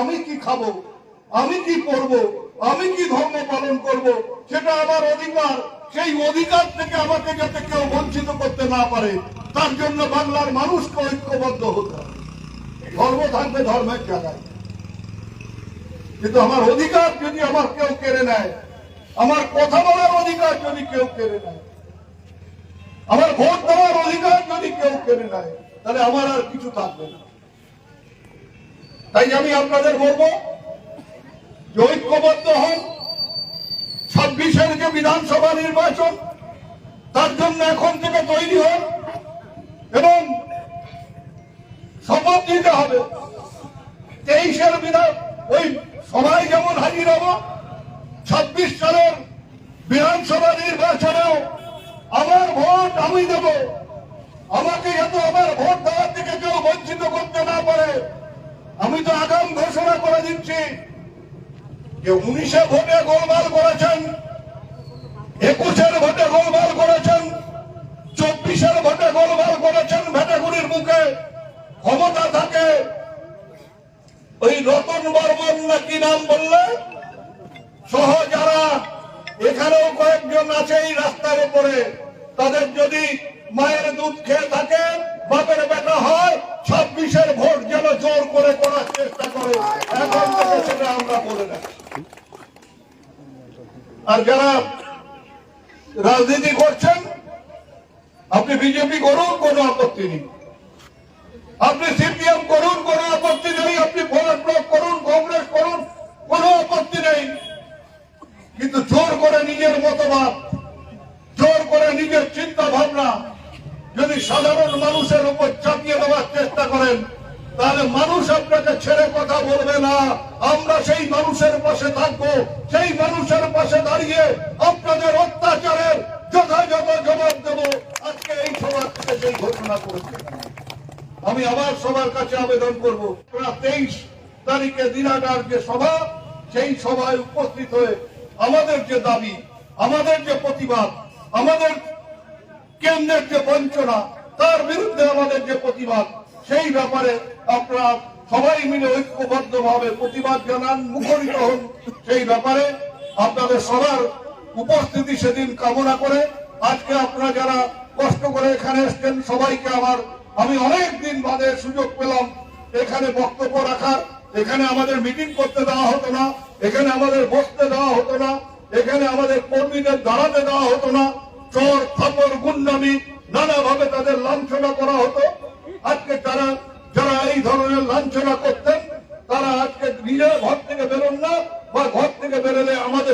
আমি কি খাব? আমি কি করব আমি কি ধর্ম পালন করব? সেটা আমার অধিকার। সেই অধিকার থেকে আমাকে যাতে কেউ বঞ্চিত করতে না পারে, তার জন্য বাংলার মানুষকে ঐক্যবদ্ধ হতে ধর্ম থাকবে, ধর্মের জায়গায়। কিন্তু আমার অধিকার যদি আমার কেউ কেড়ে নেয়, আমার কথা বলার অধিকার যদি কেউ কেড়ে নেয়, আমার ভোট দেওয়ার অধিকার যদি কেউ কেড়ে নেয়, তাহলে আমার আর কিছু থাকবে না। তাই আমি আপনাদের বলব, যে ঐক্যবদ্ধ হন। ছাব্বিশের যে বিধানসভা নির্বাচন, তার জন্য এখন থেকে তৈরি হন এবং শপথ নিতে হবে। তেইশের বিধান, ওই সবাই যেমন হাজির হব, ছাব্বিশ সালের বিধানসভা নির্বাচনেও আমার ভোট আমি দেব। আমাকে যাতে আমার ভোট দেওয়ার থেকে কেউ বঞ্চিত করতে না পারে। আমি তো আগাম ঘোষণা করে দিচ্ছি যে উনিশে ভোটে গোলমাল করেছেন, একুশের ভোটে গোলমাল করেছেন, চব্বিশের ভোটে গোলমাল করেছেন ভেটাগুড়ির মুখে ক্ষমতা থাকে। ওই রতন বর্মন না কি নাম বললে? সহ যারা এখানেও কয়েকজন আছে এই রাস্তার উপরে, তাদের যদি মায়ের দুধ খেয়ে থাকে বাপের বেটা হয় ছাব্বিশের ভোট যেন জোর করে করার চেষ্টা করে এখন থেকে সেটা আমরা বলে রাখি আর যারা রাজনীতি করছেন, আপনি বিজেপি করুন, কোনো আপত্তি নেই। আপনি সিপিএম করুন, কোনো আপত্তি নেই। আপনি ফরেস্ট ব্লক করুন, কংগ্রেস করুন, কোনো আপত্তি নেই। কিন্তু জোর করে নিজের মতবাদ, জোর করে নিজের চিন্তা ভাবনা যদি সাধারণ মানুষের উপর চাপিয়ে দেওয়ার চেষ্টা করেন, তাহলে মানুষ আপনাকে ছেড়ে কথা বলবে না। আমরা সেই মানুষের পাশে থাকব সেই মানুষের পাশে দাঁড়িয়ে আপনাদের অত্যাচারের যথাযথ জবাব দেব আজকে এই সভা থেকে সেই ঘোষণা করেছে আমি আবার সবার কাছে আবেদন করব তেইশ তারিখে দিনাটার যে সভা, সেই সভায় উপস্থিত হয়ে আমাদের যে দাবি, আমাদের যে প্রতিবাদ, আমাদের কেন্দ্রের যে বঞ্চনা, তার বিরুদ্ধে আমাদের যে প্রতিবাদ, সেই ব্যাপারে আপনারা সবাই মিলে ঐক্যবদ্ধ ভাবে প্রতিবাদ জানান, মুখরিত হন। সেই ব্যাপারে আপনাদের সবার উপস্থিতি সেদিন কামনা করে আজকে আপনারা যারা কষ্ট করে এখানে এসছেন, সবাইকে আমার, আমি অনেক দিন বাদে সুযোগ পেলাম এখানে বক্তব্য রাখার। এখানে আমাদের মিটিং করতে দেওয়া হতো না, এখানে আমাদের বসতে দেওয়া হতো না, এখানে আমাদের কর্মীদের দাঁড়াতে দেওয়া হতো না। চোর, থাপর, গুন্ডামি নানাভাবে তাদের লাঞ্ছনা করা হতো। আজকে তারা, যারা এই ধরনের লাঞ্ছনা করতেন তারা আজকে নিজের ঘর থেকে বেরোন না বা ঘর থেকে বেরোলে আমাদের